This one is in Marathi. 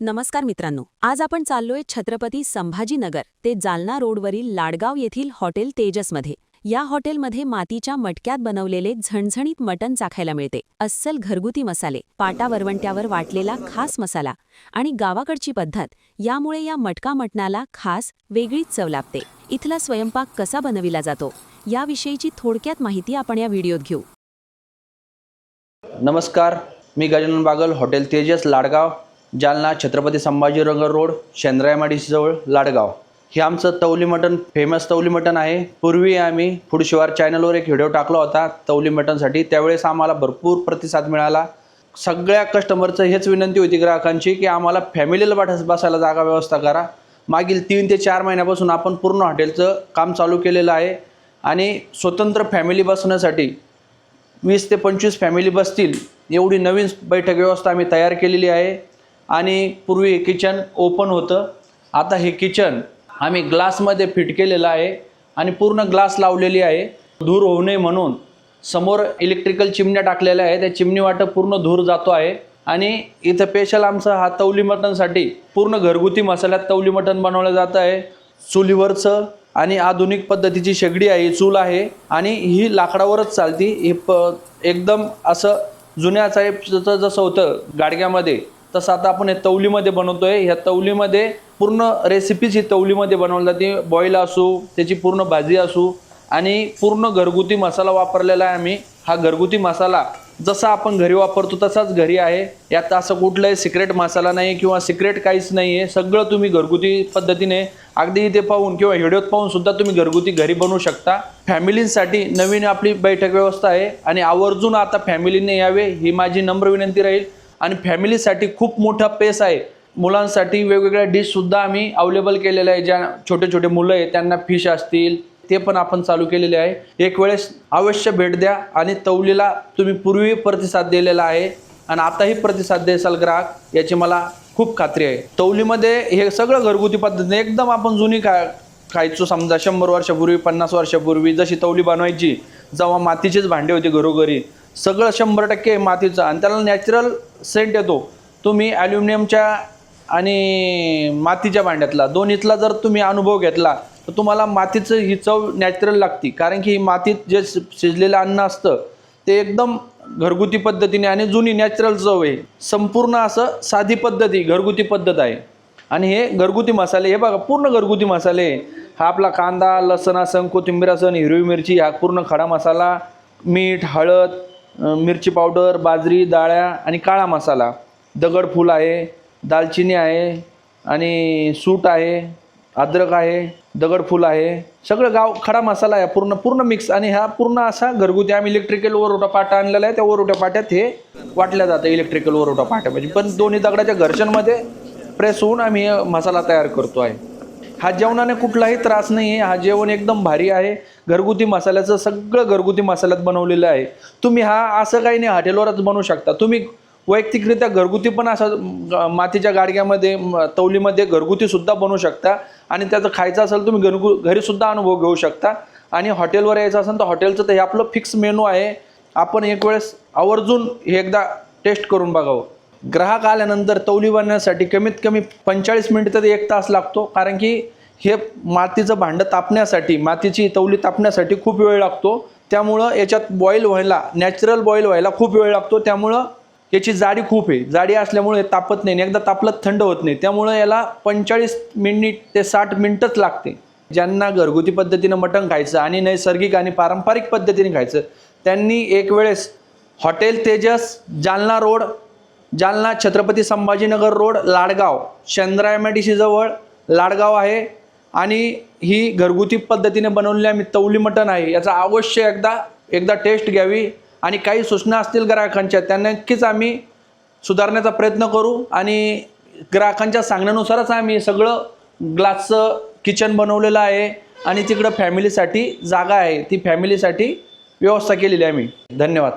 नमस्कार मित्रांनो आज आपण चाललोय छत्रपती संभाजीनगर ते जालना रोडवरील लाडगाव येथील हॉटेल तेजसमध्ये. या हॉटेलमध्ये मातीच्या मटक्यात बनवलेले झणझणीत मटण चाखायला मिळते. अस्सल घरगुती मसाले पाटा वरवंट्यावर वाटलेला खास मसाला आणि गावाकडची पद्धत यामुळे या मटका मटणाला खास वेगळीच चव लागते इथला स्वयंपाक कसा बनविला जातो याविषयीची थोडक्यात माहिती आपण या व्हिडिओत घेऊ. नमस्कार मी गजानन बागल हॉटेल तेजस लाडगाव. जालना छत्रपती संभाजीनगर रोड शेंद्रायमाडीजवळ लाडगाव. हे आमचं तवली मटण फेमस तवली मटण आहे. पूर्वी आम्ही फुडशिवार चॅनलवर एक व्हिडिओ टाकला होता तवली मटणसाठी. त्यावेळेस आम्हाला भरपूर प्रतिसाद मिळाला. सगळ्या कस्टमरचं हेच विनंती होती ग्राहकांची की आम्हाला फॅमिलीला बस बसायला जागा व्यवस्था करा. मागील तीन ते चार महिन्यापासून आपण पूर्ण हॉटेलचं काम चालू केलेलं आहे आणि स्वतंत्र फॅमिली बसण्यासाठी वीस ते पंचवीस फॅमिली बसतील एवढी नवीन बैठक व्यवस्था आम्ही तयार केलेली आहे. आणि पूर्वी हे किचन ओपन होतं. आता हे किचन आम्ही ग्लासमध्ये फिट केलेलं आहे आणि पूर्ण ग्लास लावलेली आहे. धूर होऊ नये म्हणून समोर इलेक्ट्रिकल चिमण्या टाकलेल्या आहे त्या चिमणी वाटं पूर्ण धूर जातो आहे. आणि इथं स्पेशल आमचं हा तवली मटणसाठी पूर्ण घरगुती मसाल्यात तवली मटण बनवलं जातं आहे. चुलीवरचं आणि आधुनिक पद्धतीची शेगडी आहे चूल आहे आणि ही लाकडावरच चालती. ही प एकदम असं जुन्या साहेबचं जसं होतं गाडग्यामध्ये तसं आता आपण हे तवलीमध्ये बनवतोय. ह्या तवलीमध्ये पूर्ण रेसिपीज ही तवलीमध्ये बनवली जाते. बॉईल असू त्याची पूर्ण भाजी असू आणि पूर्ण घरगुती मसाला वापरलेला आहे आम्ही. हा घरगुती मसाला जसा आपण घरी वापरतो तसाच घरी आहे. यात असं कुठलाही सिक्रेट मसाला नाही किंवा सिक्रेट काहीच नाही आहे सगळं तुम्ही घरगुती पद्धतीने अगदी इथे पाहून किंवा व्हिडिओत पाहून सुद्धा तुम्ही घरगुती घरी बनवू शकता. फॅमिलींसाठी नवीन आपली बैठक व्यवस्था आहे आणि आवर्जून आता फॅमिलीने यावे ही माझी नम्र विनंती राहील. आणि फॅमिलीसाठी खूप मोठा पेस आहे. मुलांसाठी वेगवेगळ्या डिशसुद्धा आम्ही अवेलेबल केलेल्या आहे. ज्या छोटे छोटे मुलं आहेत त्यांना फिश असतील ते पण आपण चालू केलेले आहे. एक वेळेस अवश्य भेट द्या आणि तवलीला तुम्ही पूर्वी प्रतिसाद दिलेला आहे. आणि आताही प्रतिसाद देसाल ग्राहक याची मला खूप खात्री आहे. तवलीमध्ये हे सगळं घरगुती पद्धतीने एकदम आपण जुनी खा खायचो. समजा शंभर वर्षापूर्वी पन्नास वर्षापूर्वी जशी तवली बनवायची जेव्हा मातीचेच भांडे होती घरोघरी सगळं शंभर टक्के मातीचं. आणि त्याला नॅचरल सेंट येतो. तुम्ही ॲल्युमिनियमच्या आणि मातीच्या भांड्यातला दोन्हीतला जर तुम्ही अनुभव घेतला तर तुम्हाला मातीचं ही चव नॅचरल लागती. कारण की ही मातीत जे शि- शिजलेलं अन्न असतं ते एकदम घरगुती पद्धतीने आणि जुनी नॅचरल चव आहे. संपूर्ण असं साधी पद्धती घरगुती पद्धत आहे. आणि हे घरगुती मसाले हे बघा पूर्ण घरगुती मसाले हा आपला कांदा लसण असन कोथिंबीर असन हिरवी मिरची हा पूर्ण खडा मसाला मीठ हळद मिरची पावडर बाजरी डाळ्या आणि काळा मसाला. दगडफूल आहे दालचिनी आहे आणि सूट आहे अद्रक आहे दगडफूल आहे. सगळं गाव खडा मसाला आहे पूर्ण पूर्ण मिक्स आणि हा पूर्ण असा घरगुती आम्ही इलेक्ट्रिकल वरोटा पाटा आणलेला आहे. त्या वरोट्या पाट्यात हे वाटल्या जातं इलेक्ट्रिकल वरोटा पाट्या. म्हणजे पण दोन्ही दगडाच्या घर्षणमध्ये प्रेस होऊन आम्ही मसाला तयार करतो आहे. हा जेवणाने कुठलाही त्रास नाही आहे हा जेवण एकदम भारी आहे. घरगुती मसाल्याचं सगळं घरगुती मसाल्यात बनवलेलं आहे. तुम्ही हा असं काही नाही हॉटेलवरच बनवू शकता. तुम्ही वैयक्तिकरित्या घरगुती पण असं मातीच्या गाडग्यामध्ये तौलीमध्ये तवलीमध्ये बनवू शकता. आणि त्याचं खायचं असेल तुम्ही घरगु घरीसुद्धा अनुभव घेऊ शकता. आणि हॉटेलवर यायचं असेल तर हॉटेलचं तर हे आपलं फिक्स मेनू आहे. आपण एक वेळेस आवर्जून हे एकदा टेस्ट करून बघावं. ग्राहक आल्यानंतर तौली बनण्यासाठी कमीत कमी पंचेचाळीस मिनिटं तर एक तास लागतो. कारण की हे मातीचं भांडं तापण्यासाठी मातीची तवली तापण्यासाठी खूप वेळ लागतो. त्यामुळं याच्यात बॉईल व्हायला नॅचरल बॉईल व्हायला खूप वेळ लागतो. त्यामुळं याची जाडी खूप आहे. जाडी असल्यामुळे तापत नाही आणि एकदा तापलं थंड होत नाही. त्यामुळं याला पंचेचाळीस मिनिट ते साठ मिनिटच लागते. ज्यांना घरगुती पद्धतीनं मटण खायचं आणि नैसर्गिक आणि पारंपरिक पद्धतीने खायचं त्यांनी एक वेळेस hotel Tejas Jalna road Jalna Chhatrapati Sambhajinagar road Ladgaon. Shendra M I D जवळ लाडगाव आहे आणि ही घरगुती पद्धतीने बनवलेली आम्ही तवली मटण आहे. याचा अवश्य एकदा एकदा टेस्ट घ्यावी आणि काही सूचना असतील ग्राहकांच्या त्यांना नक्कीच आम्ही सुधारण्याचा प्रयत्न करू आणि ग्राहकांच्या सांगण्यानुसारच आम्ही सगळं ग्लासचं किचन बनवलेलं आहे आणि तिकडं फॅमिलीसाठी जागा आहे. ती फॅमिलीसाठी व्यवस्था केलेली आहे आम्ही. धन्यवाद.